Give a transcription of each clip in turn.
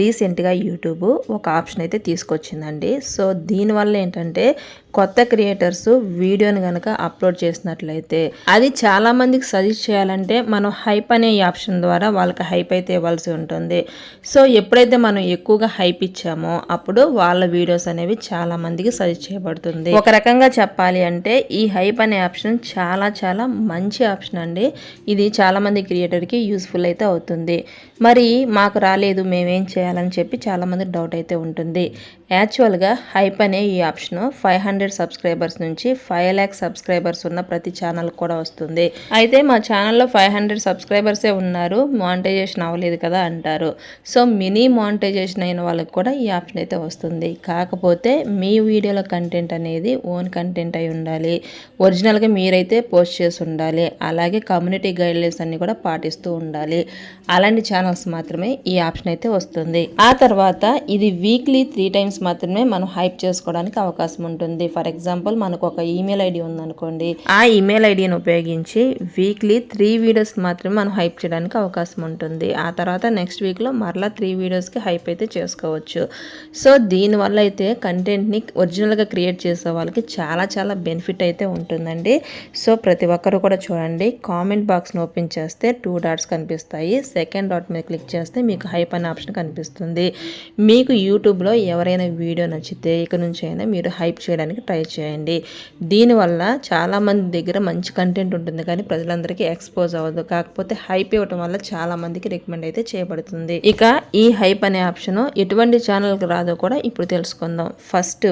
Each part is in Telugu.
రీసెంట్గా యూట్యూబ్ ఒక ఆప్షన్ అయితే తీసుకొచ్చిందండి. సో దీనివల్ల ఏంటంటే కొత్త క్రియేటర్స్ వీడియోని కనుక అప్లోడ్ చేసినట్లయితే అది చాలామందికి సజెస్ట్ చేయాలంటే మనం హైప్ అనే ఆప్షన్ ద్వారా వాళ్ళకి హైప్ అయితే ఇవ్వాల్సి ఉంటుంది. సో ఎప్పుడైతే మనం ఎక్కువగా హైప్ ఇచ్చామో అప్పుడు వాళ్ళ వీడియోస్ అనేవి చాలా మందికి సజెస్ట్ చేయబడుతుంది. ఒక రకంగా చెప్పాలి అంటే ఈ హైప్ అనే ఆప్షన్ చాలా చాలా మంచి ఆప్షన్ అండి. ఇది చాలామంది క్రియేటర్కి యూస్ఫుల్ అయితే అవుతుంది. మరి మాకు రాలేదు మేమేం చేయాలని చెప్పి చాలామంది డౌట్ అయితే ఉంటుంది. యాక్చువల్గా హైప్ అనే ఈ ఆప్షన్ ఫైవ్ హండ్రెడ్ సబ్స్క్రైబర్స్ నుంచి ఫైవ్ ల్యాక్ సబ్స్క్రైబర్స్ ఉన్న ప్రతి ఛానల్ కూడా వస్తుంది. అయితే మా ఛానల్లో ఫైవ్ హండ్రెడ్ సబ్స్క్రైబర్సే ఉన్నారు మానిటైజేషన్ అవ్వలేదు కదా అంటారు. సో మినీ మానిటైజేషన్ అయిన వాళ్ళకి కూడా ఈ ఆప్షన్ అయితే వస్తుంది. కాకపోతే మీ వీడియోలో కంటెంట్ అనేది ఓన్ కంటెంట్ అయి ఉండాలి. ఒరిజినల్గా మీరైతే పోస్ట్ చేసి ఉండాలి. అలాగే కమ్యూనిటీ గైడ్లైన్స్ అన్నీ కూడా పాటిస్తూ ఉండాలి. అలాంటి ఛానల్స్ మాత్రమే ఈ ఆప్షన్ అయితే వస్తుంది. ఆ తర్వాత ఇది వీక్లీ త్రీ టైమ్స్ మాత్రమే మనం హైప్ చేసుకోవడానికి అవకాశం ఉంటుంది. ఫర్ ఎగ్జాంపుల్ మనకు ఒక ఈమెయిల్ ఐడి ఉందనుకోండి. ఆ ఈమెయిల్ ఐడిని ఉపయోగించి వీక్లీ త్రీ వీడియోస్ మాత్రమే మనం హైప్ చేయడానికి అవకాశం ఉంటుంది. ఆ తర్వాత నెక్స్ట్ వీక్లో మరలా త్రీ వీడియోస్కి హైప్ అయితే చేసుకోవచ్చు. సో దీనివల్ల అయితే కంటెంట్ని ఒరిజినల్గా క్రియేట్ చేసే వాళ్ళకి చాలా చాలా బెనిఫిట్ అయితే ఉంటుందండి. సో ప్రతి ఒక్కరు కూడా చూడండి. కామెంట్ బాక్స్ని ఓపెన్ చేస్తే టూ డాట్స్ కనిపిస్తాయి. సెకండ్ డాట్ మీద క్లిక్ చేస్తే మీకు హైప్ అనే ఆప్షన్ కనిపిస్తుంది. మీకు యూట్యూబ్లో ఎవరైనా వీడియో నచ్చితే ఇక నుంచి అయినా మీరు హైప్ చేయడానికి ట్రై చేయండి. దీనివల్ల చాలామంది దగ్గర మంచి కంటెంట్ ఉంటుంది కానీ ప్రజలందరికీ ఎక్స్పోజ్ అవ్వదు. కాకపోతే హైప్ ఇవ్వటం వల్ల చాలామందికి రికమెండ్ అయితే చేయబడుతుంది. ఇక ఈ హైప్ అనే ఆప్షన్ ఎటువంటి ఛానల్కి రాదో కూడా ఇప్పుడు తెలుసుకుందాం. ఫస్ట్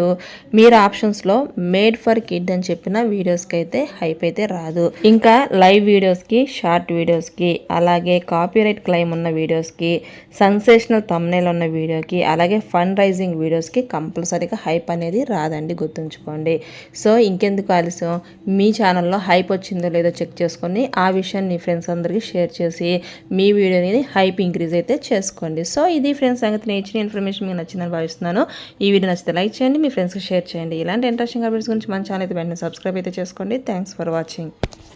మీరు ఆప్షన్స్లో మేడ్ ఫర్ కిడ్ అని చెప్పిన వీడియోస్కి అయితే హైప్ అయితే రాదు. ఇంకా లైవ్ వీడియోస్కి షార్ట్ వీడియోస్కి అలాగే కాపీరైట్ క్లైమ్ ఉన్న వీడియోస్కి సన్సేషనల్ తమ్నేల్ ఉన్న వీడియోకి అలాగే ఫండ్ రైజింగ్ వీడియోస్కి కంపల్సరీగా హైప్ అనేది రాదండి గుర్తుంచుకోండి. సో ఇంకెందుకు ఆలస్యం? మీ ఛానల్లో హైప్ వచ్చిందో లేదో చెక్ చేసుకొని ఆ విషయాన్ని మీ ఫ్రెండ్స్ అందరికీ షేర్ చేసి మీ వీడియోని హైప్ ఇంక్రీజ్ అయితే చేసుకోండి. సో ఇది ఫ్రెండ్స్ సంగతి. నేను ఇచ్చిన ఇన్ఫర్మేషన్ మీకు నచ్చిందని భావిస్తున్నాను. ఈ వీడియో నచ్చితే లైక్ చేయండి మీ ఫ్రెండ్స్కి షేర్ చేయండి. ఇలాంటి ఇంట్రెస్టింగ్ అప్డేట్స్ గురించి మన ఛానల్ అయితే వెంటనే సబ్స్క్రైబ్ అయితే చేసుకోండి. Thanks for watching